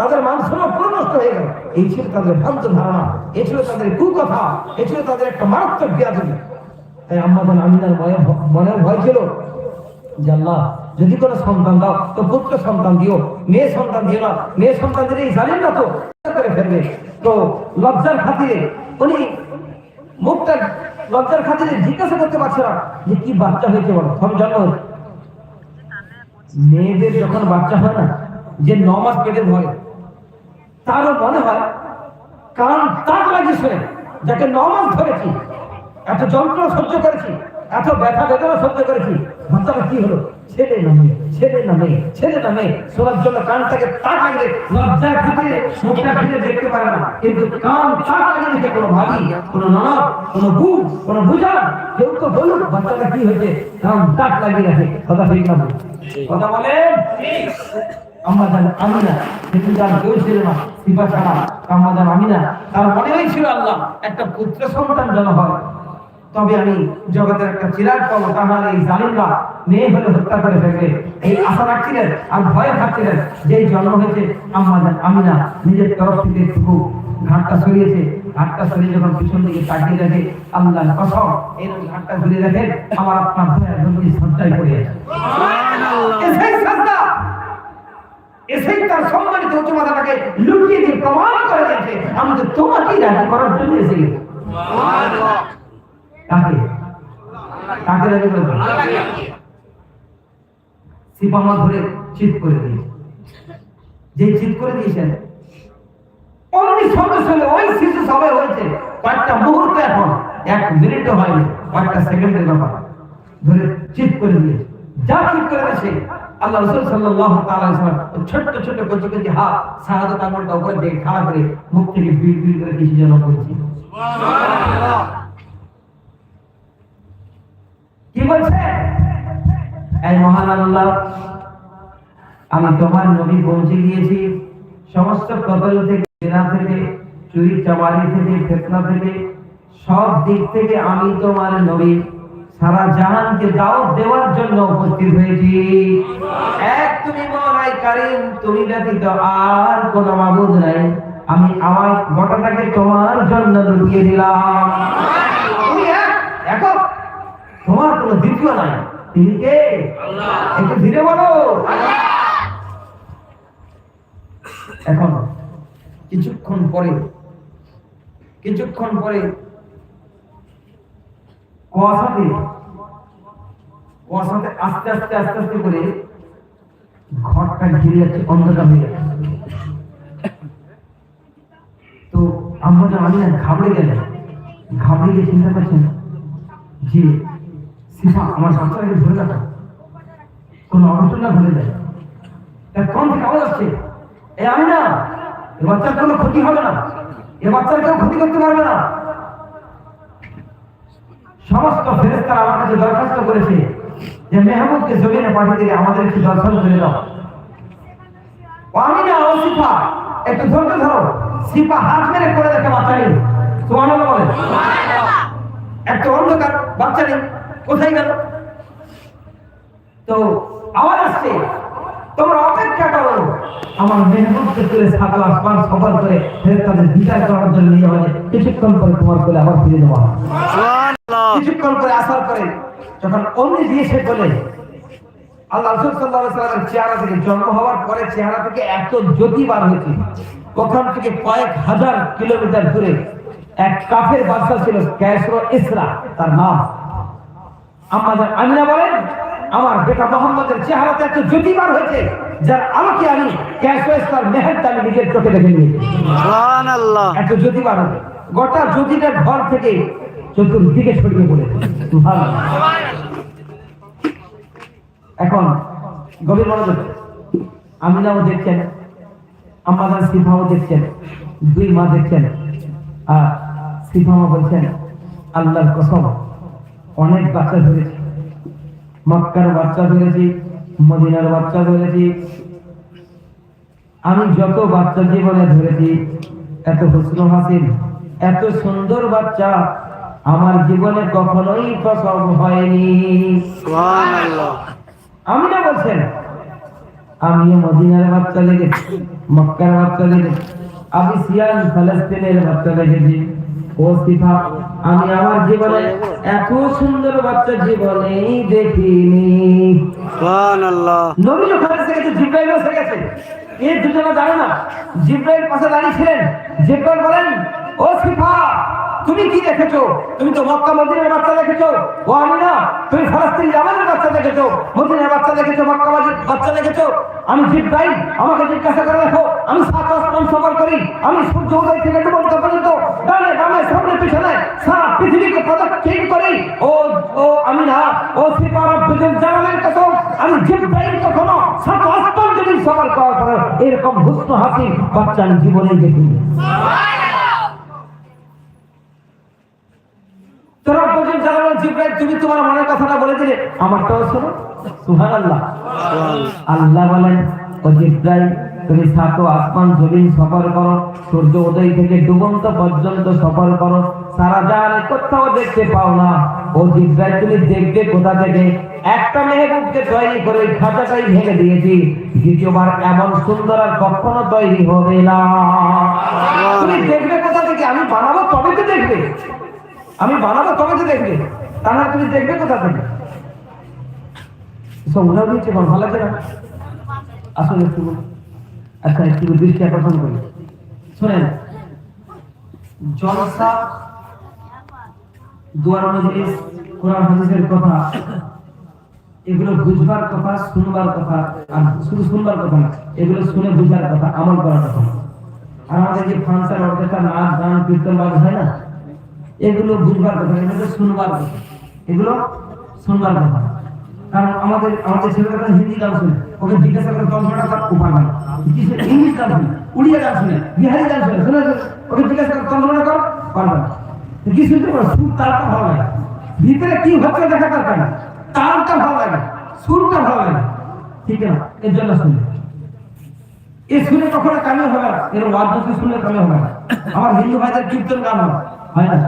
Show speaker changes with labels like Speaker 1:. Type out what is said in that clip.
Speaker 1: তাদের মানসম্মান পুরো হয়ে গেল। এই ছিল তাদের ভ্রান্ত ধারণা এই ছিল তাদের কুকথা, এই ছিল তাদের একটা মারাত্মক বিরাজনী তাই আম্মাদান আমিনার মনে মনে ভয় ছিল যে আল্লাহ, যদি কোনো সন্তান দাও, তো পুত্র সন্তান দিও, মেয়ে সন্তান দিও না, মেয়ে সন্তান দিলে জানেন না তো করে ফেলবে। তো লজ্জার খাতিরে উনি মুখটা লজ্জার খাতিরে জিজ্ঞাসা করতে পারছে না যে কি বাচ্চা হয়েছে বলো সব জন্ম মেয়েদের যখন বাচ্চা হয় না, যে নমাজ পেটে ধরে তারও মনে হয়, কারণ তার লাগে শুনে যাকে নমাজ ধরেছি, এত যন্ত্রণা সহ্য করেছি, এত ব্যথা বেদনা সহ্য করেছি বাচ্চাটা কি হলো? ছেলে না মেয়ে ছেলে না মেয়ে ছেলে না মেয়ে শোনার জন্য কানটাকে তাক লজ্জায় মুখটা ফিরে দেখতে পারে না। কিন্তু কান তাক কোনো ভাবি কোনো কোনো বউ, কোনো বুঝান কেউ তো বলুক, বাচ্চাটা কি হয়েছে? কান তাক লাগিয়ে কথা ঠিক না বলুন। কথা বলেন? আমরা জানি আমি না কিন্তু যার কেউ ছিল না সিপা ছাড়া আমরা জানি আমি না তার মনে হয়েছিল আল্লাহ একটা পুত্র সন্তান যেন হয়। তবে আমি জগতের একটা চিরাগ পাবো তাহলে এই জালিমরা মেয়ে হলে হত্যা করে ফেলবে। এই আশা রাখছিলেন আর ভয় খাচ্ছিলেন যে জন্ম হয়েছে আমরা জানি আমি না নিজের তরফ থেকে একটু ঘাটটা সরিয়েছে। ঘাটটা সরিয়ে যখন পিছন দিকে তাকিয়ে দেখে আল্লাহ কসম এরকম ঘাটটা ঘুরে দেখেন আমার আপনার ভয়ের নদী সঞ্চয় করে এসেই তার সম্মানিত উচ্চমাতাটাকে লুকিয়ে দিয়ে প্রমাণ করে দিয়েছে আমি তো তোমাকেই রাজি করার জন্য এসে গেছি। কাকে? কাকে রাজি সিপামা ধরে চিত করে দিয়েছে। যে চিত করে দিয়েছেন অমনি সঙ্গে সঙ্গে ওই শিশু সবাই হয়েছে। কয়েকটা মুহূর্ত এখন, এক মিনিটও হয়নি, কয়েকটা সেকেন্ডের ব্যাপার। ধরে চিত করে দিয়েছে। যা চিত করে দিয়েছে আল্লাহ রসুল তাআলা আলাইহি ওয়াসাল্লাম ছোট ছোট কচি কচি হাত শাহাদাত আঙুলটা উপরে দিয়ে খাড়া করে মুখ থেকে বিড় বিড় করে কিছু যেন বলছি কি বলছে? এই মহান আল্লাহ, আমি তোমার নবী পৌঁছে গিয়েছি। সমস্ত কতল থেকে, জেনা থেকে চুরি চামারি থেকে, ফেতনা থেকে, সব দিক থেকে আমি তোমার নবী। সারা জাহানকে দাওয়াত দেওয়ার জন্য উপস্থিত হয়েছি। এক তুমি মৌলাই কারিম, তুমি ব্যতীত আর কোন মাবুদ নাই। আমি আমার গোটাটাকে তোমার জন্য লুকিয়ে দিলাম। তুমি তোমার কোনো দ্বিতীয় নাই। তিনি কে? একটু ধীরে বলো। এখন কিছুক্ষণ পরে কিছুক্ষণ পরে কুয়াশাতে কুয়াশাতে আস্তে আস্তে আস্তে আস্তে করে ঘরটা ঘিরে যাচ্ছে, অন্ধকার হয়ে যাচ্ছে। তো আমরা আমি না ঘাবড়ে গেলেন। ঘাবড়ে গিয়ে চিন্তা করছেন যে, সিফা, আমার বাচ্চাটাকে ধরে রাখা। কোনো অঘটন না ভুলে যায়। তার কোন থেকে আওয়াজ আসছে, এ আমি না এ বাচ্চার কোনো ক্ষতি হবে না। এ বাচ্চার কেউ ক্ষতি করতে পারবে না। সমস্ত ফেরেস্তারা আমার কাছে দরখাস্ত করেছে যে মেহমুদকে জমিনে পাঠিয়ে দিলে আমাদের একটু দর্শন করে দাও। আমি না একটু ধৈর্য ধরো। হাত মেরে করে দেখে বাচ্চা নেই। তোমার বলে। একটা অন্ধকার বাচ্চা নেই। কোথায় গেল? তো আওয়াজ আসছে। তোমরা অপেক্ষা করো। আমার মেহবুবকে তুলে সাত আসমান সফর করে ফের তাদের বিচার করার জন্য নিয়ে কিছুক্ষণ পরে তোমার কোলে আবার ফিরে দেওয়া। কিছুক্ষণ করে আসার পরে যখন অমনি দিয়ে সে বলে আল্লাহ রসুল সাল্লাহ সাল্লামের চেহারা থেকে জন্ম হওয়ার পরে চেহারা থেকে এত জ্যোতি বার হয়েছে। ওখান থেকে কয়েক হাজার কিলোমিটার দূরে এক কাফের বাদশা ছিল ক্যাসর ইসরা তার নাম আমাদের আমিনা বলেন আমার বেটা মোহাম্মদের চেহারাতে এত জ্যোতি বার হয়েছে যার আলোকে আমি ক্যাসর ইসরার মেহেরটা আমি নিজের চোখে দেখে নিয়েছি। এত জ্যোতি বার গোটা জ্যোতিটার ঘর থেকে ছড়িয়ে পড়েছে সুবহানাল্লাহ। এখন গভীর মনোযোগ আমিনাও দেখছেন দেখছেন, দুই মা দেখছেন, আর বলছেন, আল্লাহর কসম, অনেক বাচ্চা ধরেছি। মক্কার বাচ্চা ধরেছি, মদিনার বাচ্চা ধরেছি। আমি যত বাচ্চা জীবনে ধরেছি, এত হুসন হাসিন, এত সুন্দর বাচ্চা আমার জীবনে কখনোই প্রসব হয়নি। আমি না বলছেন আমিও মদিনার বাচ্চা দেখেছি মক্কার বাচ্চা দেখেছি আমি সিয়ান ফলস্তিনের বাচ্চা দেখেছি ও সিফা আমি আমার জীবনে এত সুন্দর বাচ্চা জীবনেই দেখিনি। নবী যখন এসে গেছে জিব্রাইল এসে গেছে। এই দুজনে জানে না জিব্রাইল পাশে দাঁড়িয়ে ছিলেন। জিব্রাইল বলেন ও সিফা তুমি কি দেখেছ? তুমি তো মক্কা মদিনার বাচ্চা দেখেছ। ও আমি না, তুমি ফলস্তিন জামানের বাচ্চা দেখেছ। মদিনার বাচ্চা দেখেছ মক্কা মদিনার বাচ্চা দেখেছ। আমি জিব্রাইল, আমাকে জিজ্ঞাসা করে দেখো, আমি সাত আসমান সফর করি, আমি সূর্য উদয় থেকে ডুবন্ত পর্যন্ত ডানে বামে সামনে পিছনে সারা পৃথিবীকে প্রদক্ষিণ করি। ও ও আমি না ও সিফা রব্বুল জালালের কসম আমি জিব্রাইল কখনো সাত আসমান যদি সফর করার পরে এরকম হুস্ন হাসি বাচ্চা জীবনে দেখিনি তোরা বলছেন জালাল জিব্রাইল তুমি তোমার মনের কথাটা বলে দিলে, আমারটাও শোনো। সুবহানাল্লাহ। আল্লাহ আল্লাহ বলেন, ও জিব্রাইল, তুমি সাতো আসমান, জমিন সফর করো, সূর্য উদয় থেকে ডুবন্ত পর্যন্ত সফর করো। সারা জাহানে কোথাও দেখতে পাও না। ও জিব্রাইল, তুমি দেখবে কোথা থেকে? একটা মেহবুবকে তৈরি করে ওই খাঁচাটাই ভেঙে দিয়েছি। দ্বিতীয়বার এমন সুন্দর আর কখনো তৈরি হবে না। তুমি দেখবে কোথা থেকে? আমি বানাবো তবে তো দেখবে। আমি বানাবো তবে তো দেখবে। তা না তুমি দেখবে কোথা থেকে? ভালো লাগে আসলে একটু। আচ্ছা একটু দৃষ্টি আকর্ষণ করি। শোনেন দুয়ার মজলিস, কোরআন হাদিসের কথা, এগুলো বুঝবার কথা, শুনবার কথা, আর শুধু শুনবার কথা না, এগুলো শুনে বুঝবার কথা, আমল করার কথা। আর আমাদের যে ফাংশন অর্কেস্ট্রা নাচ, গান, কীর্তন বাজ, হয় না? এগুলো বুঝবার কথা, এগুলো শুনবার কথা। শুনবার কথা। কারণ আমাদের আমাদের ছেলেরা হিন্দি গান শুনে। ওকে জিজ্ঞাসা করে তন্ত্রটা তার উপায় না ইংলিশ গান শুনে, উড়িয়া গান শুনে, বিহারি গান শুনে শুনে ওকে জিজ্ঞাসা করে তন্ত্রটা কর পারবে না কি শুনতে পারো সুর তারটা ভালো লাগে। ভিতরে কি হচ্ছে দেখা দরকার না। তারটা ভালো লাগে। সুরটা ভালো লাগে। ঠিক আছে, এর জন্য শুনে। এ শুনে কখনো কামে হবে না। এর ওয়াজ শুনে কামে হবে না। আমার হিন্দু ভাইদের কীর্তন গান হয় না?